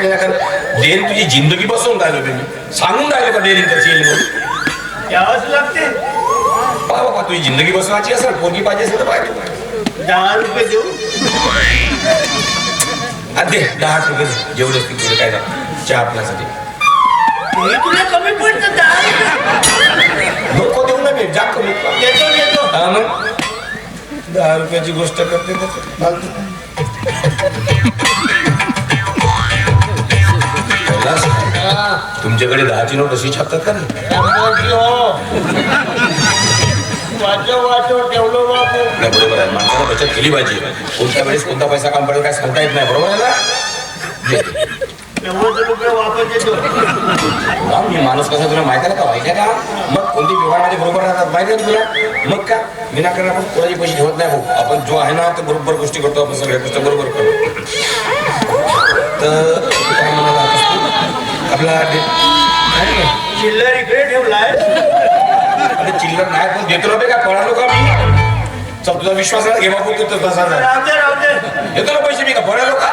विनाकारण डेअरी तुझी जिंदगी बसवून राहिलो मी सांगून राहिलो का डेअरी कशी येईल म्हणून यावंच लागते. पहा बाबा तुझी जिंदगी बसवायची असेल पोरगी पाहिजे असेल तर पाहिजे. दहा रुपये देऊ. दे दहा रुपये. जेवढे असतील तेवढे काय चहा आपल्यासाठी. तुला कमी पडतं. नको देऊ ना मी जा कमी. देतो देतो हा मग. दहा रुपयाची गोष्ट करते तुमच्याकडे दहाची नोट अशी छापतात का नाही? हो बरोबर आहे. माणसाला बचत केली पाहिजे. कोणत्या वेळेस कोणता पैसा काम पडेल काय सांगता येत नाही बरोबर आहे ना? हा, मी माणूस कसा तुला माहिती आहे का? माहिती आहे का? मग कोणती व्यवहारामध्ये बरोबर राहतात माहिती आहे ना तुला? मग का? विनाकारण आपण कोणाचे पैसे ठेवत नाही भाऊ आपण जो आहे ना ते बरोबर गोष्टी करतो आपण सगळ्या गोष्टी बरोबर करतो. तर काय म्हणाला होतास तू? आपला? चिल्लर इकडे ठेवलाय अरे चिल्लर नाही पण ना बे काय पळालो का मी? तुझा विश्वास आहे ना घे बापू तू तसा देतो ना पैसे मी का पळालो का?